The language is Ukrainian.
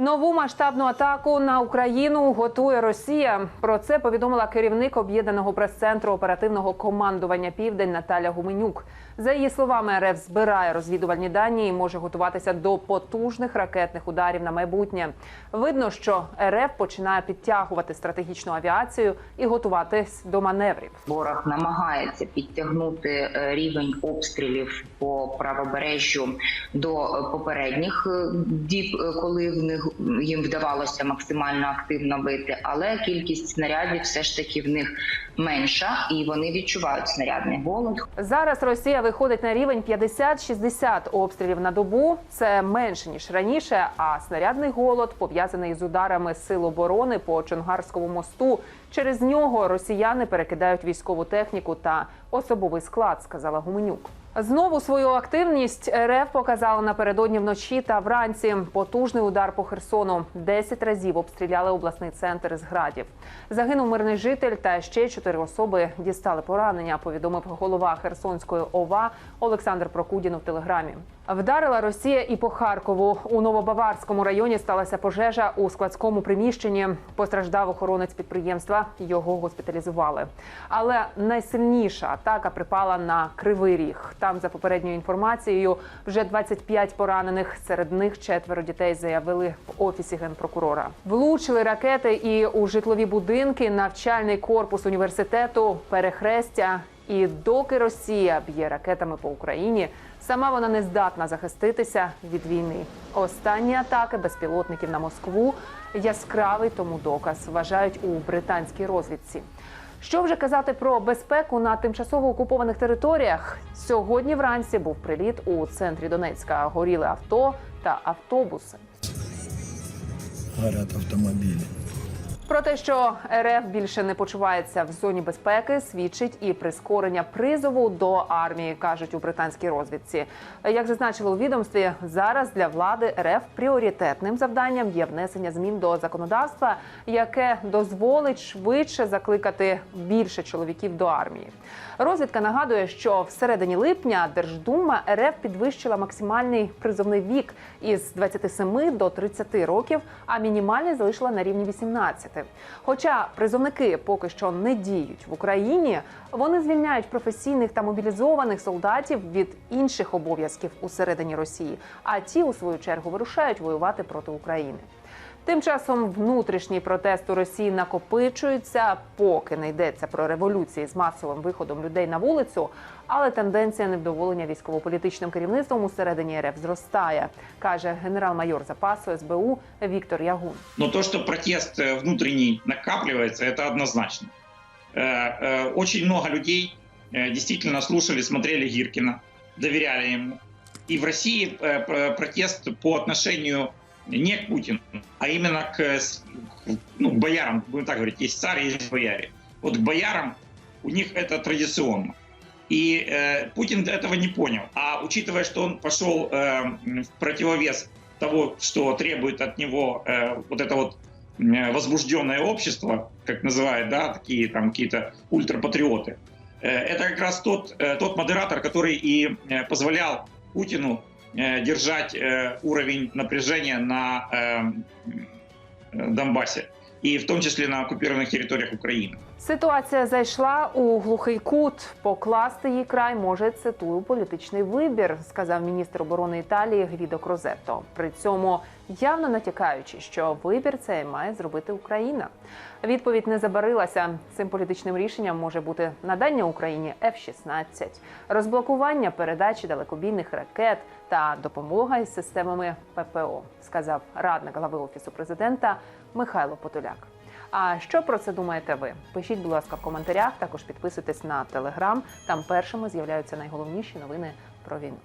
Нову масштабну атаку на Україну готує Росія. Про це повідомила керівник об'єднаного прес-центру оперативного командування Південь Наталя Гуменюк. За її словами, РФ збирає розвідувальні дані і може готуватися до потужних ракетних ударів на майбутнє. Видно, що РФ починає підтягувати стратегічну авіацію і готуватись до маневрів. Ворог намагається підтягнути е, рівень обстрілів по правобережжю до е, попередніх е, діб, коли в них їм вдавалося максимально активно бити, але кількість снарядів все ж таки в них менша, і вони відчувають снарядний голод. Зараз Росія виходить на рівень 50-60 обстрілів на добу. Це менше ніж раніше. А снарядний голод пов'язаний з ударами сил оборони по Чонгарському мосту. Через нього росіяни перекидають військову техніку та особовий склад, сказала Гуменюк. Знову свою активність РФ показала напередодні вночі та вранці. Потужний удар по Херсону. Десять разів обстріляли обласний центр з градів. Загинув мирний житель та ще чотири особи дістали поранення. Повідомив голова Херсонської ОВА Олександр Прокудін в телеграмі. Вдарила Росія і по Харкову. У Новобаварському районі сталася пожежа у складському приміщенні. Постраждав охоронець підприємства. Його госпіталізували. Але найсильніша атака припала на Кривий Ріг. Там, за попередньою інформацією, вже 25 поранених. Серед них четверо дітей заявили в офісі генпрокурора. Влучили ракети і у житлові будинки, навчальний корпус університету, перехрестя. І доки Росія б'є ракетами по Україні, сама вона не здатна захиститися від війни. Останні атаки безпілотників на Москву яскравий тому доказ, вважають у британській розвідці. Що вже казати про безпеку на тимчасово окупованих територіях? Сьогодні вранці був приліт у центрі Донецька. Горіли авто та автобуси. горят автомобили. Про те, що РФ більше не почувається в зоні безпеки, свідчить і прискорення призову до армії, кажуть у британській розвідці. Як зазначили у відомстві, зараз для влади РФ пріоритетним завданням є внесення змін до законодавства, яке дозволить швидше закликати більше чоловіків до армії. Розвідка нагадує, що в середині липня Держдума РФ підвищила максимальний призовний вік із 27 до 30 років, а мінімальний залишила на рівні 18. Хоча призовники поки що не діють в Україні, вони звільняють професійних та мобілізованих солдатів від інших обов'язків усередині Росії, а ті, у свою чергу, вирушають воювати проти України. Тим часом внутрішній протест у Росії накопичується, поки не йдеться про революції з масовим виходом людей на вулицю. Але тенденція невдоволення військово-політичним керівництвом усередині РФ зростає, каже генерал-майор запасу СБУ Віктор Ягун. Но то, что протест э, внутренний накапливается, это однозначно. Э, э, Очень много людей э, действительно слушали, смотрели Гиркина, доверяли ему. И в России э, пр- протест по отношению не к Путину, а именно к, ну, к боярам, будем так говорить, есть царь, есть бояре. Вот к боярам у них это традиционно. И э, Путин этого не понял. А учитывая, что он пошел э, в противовес того, что требует от него э, вот это вот возбужденное общество, как называют, да, такие там какие-то ультрапатриоты, э, это как раз тот, э, тот модератор, который и э, позволял Путину держать э, уровень напряжения на э, э, Донбассе и в том числе на оккупированных территориях Украины. Ситуація зайшла у глухий кут. Покласти їй край може цитую політичний вибір, сказав міністр оборони Італії Гвідо Крозетто. При цьому явно натякаючи, що вибір цей має зробити Україна. Відповідь не забарилася. Цим політичним рішенням може бути надання Україні F-16, розблокування передачі далекобійних ракет та допомога із системами ППО, сказав радник глави офісу президента Михайло Подоляк. А що про це думаєте ви? Пишіть, будь ласка, в коментарях. Також підписуйтесь на телеграм. Там першими з'являються найголовніші новини про війну.